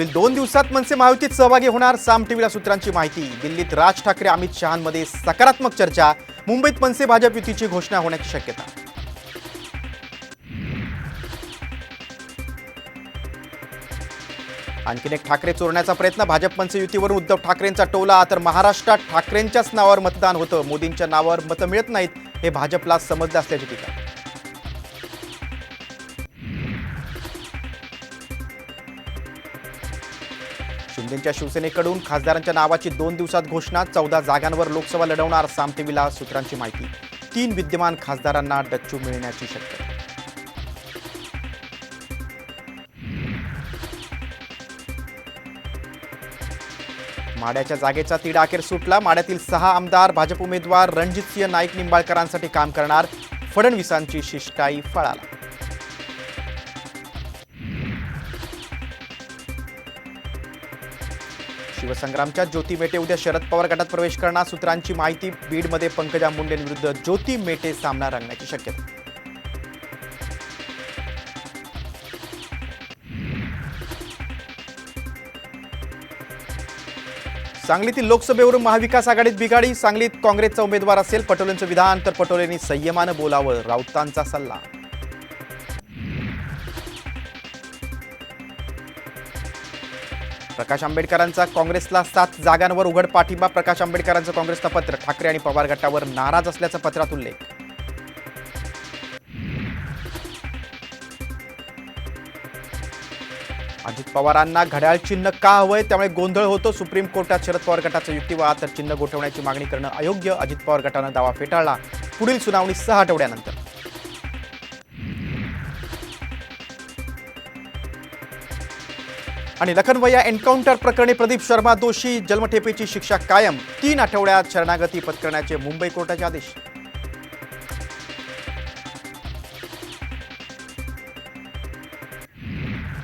पुढील दोन दिवसात मनसे महायुतीत सहभागी होणार साम टीव्हीला सूत्रांची माहिती. दिल्लीत राज ठाकरे अमित शहांमध्ये सकारात्मक चर्चा. मुंबईत मनसे भाजप युतीची घोषणा होण्याची शक्यता. आणखीन एक ठाकरे चोरण्याचा प्रयत्न. भाजप मनसे युतीवरून उद्धव ठाकरेंचा टोला. तर महाराष्ट्रात ठाकरेंच्याच नावावर मतदान होतं. मोदींच्या नावावर मतं मिळत नाहीत हे भाजपला समजलं असल्याची टीका. शिंदेच्या शिवसेनेकडून खासदारांच्या नावाची दोन दिवसात घोषणा चौदा जागांवर लोकसभा लढवणार सामतेविला सूत्रांची माहिती. तीन विद्यमान खासदारांना डच्चू मिळण्याची शक्यता. माड्याच्या जागेचा तिढा अखेर सुटला. माड्यातील सहा आमदार भाजप उमेदवार रणजितसिंह नाईक निंबाळकरांसाठी काम करणार. फडणवीसांची शिष्टाई फळाला. शिवसंग्रामच्या ज्योती मेटे उद्या शरद पवार गटात प्रवेश करणार. सूत्रांची माहिती बीडमध्ये पंकजा मुंडेंविरुद्ध ज्योती मेटे सामना रंगण्याची शक्यता. सांगलीतील लोकसभेवरून महाविकास आघाडीत बिघाडी. सांगलीत काँग्रेसचा उमेदवार असेल पटोलेंचं विधान तर पटोलेंनी संयमानं बोलावं. राऊतांचा सल्ला. प्रकाश आंबेडकरांचा काँग्रेसला सात जागांवर उघड पाठिंबा. प्रकाश आंबेडकरांचं काँग्रेसचं पत्र ठाकरे आणि पवार गटावर नाराज असल्याचं पत्रात उल्लेख. अजित पवारांना घड्याळ चिन्ह का हवंय? त्यामुळे गोंधळ होतो. सुप्रीम कोर्टात शरद पवार गटाचा युक्तिवाद. तर चिन्ह गोठवण्याची मागणी करणं अयोग्य. अजित पवार गटानं दावा फेटाळला. पुढील सुनावणी सहा आठवड्यानंतर. आणि लखनवया एन्काउंटर प्रकरणी प्रदीप शर्मा दोषी जन्मठेपेची शिक्षा कायम. तीन आठवड्यात शरणागती पत्करण्याचे मुंबई कोर्टाचे आदेश.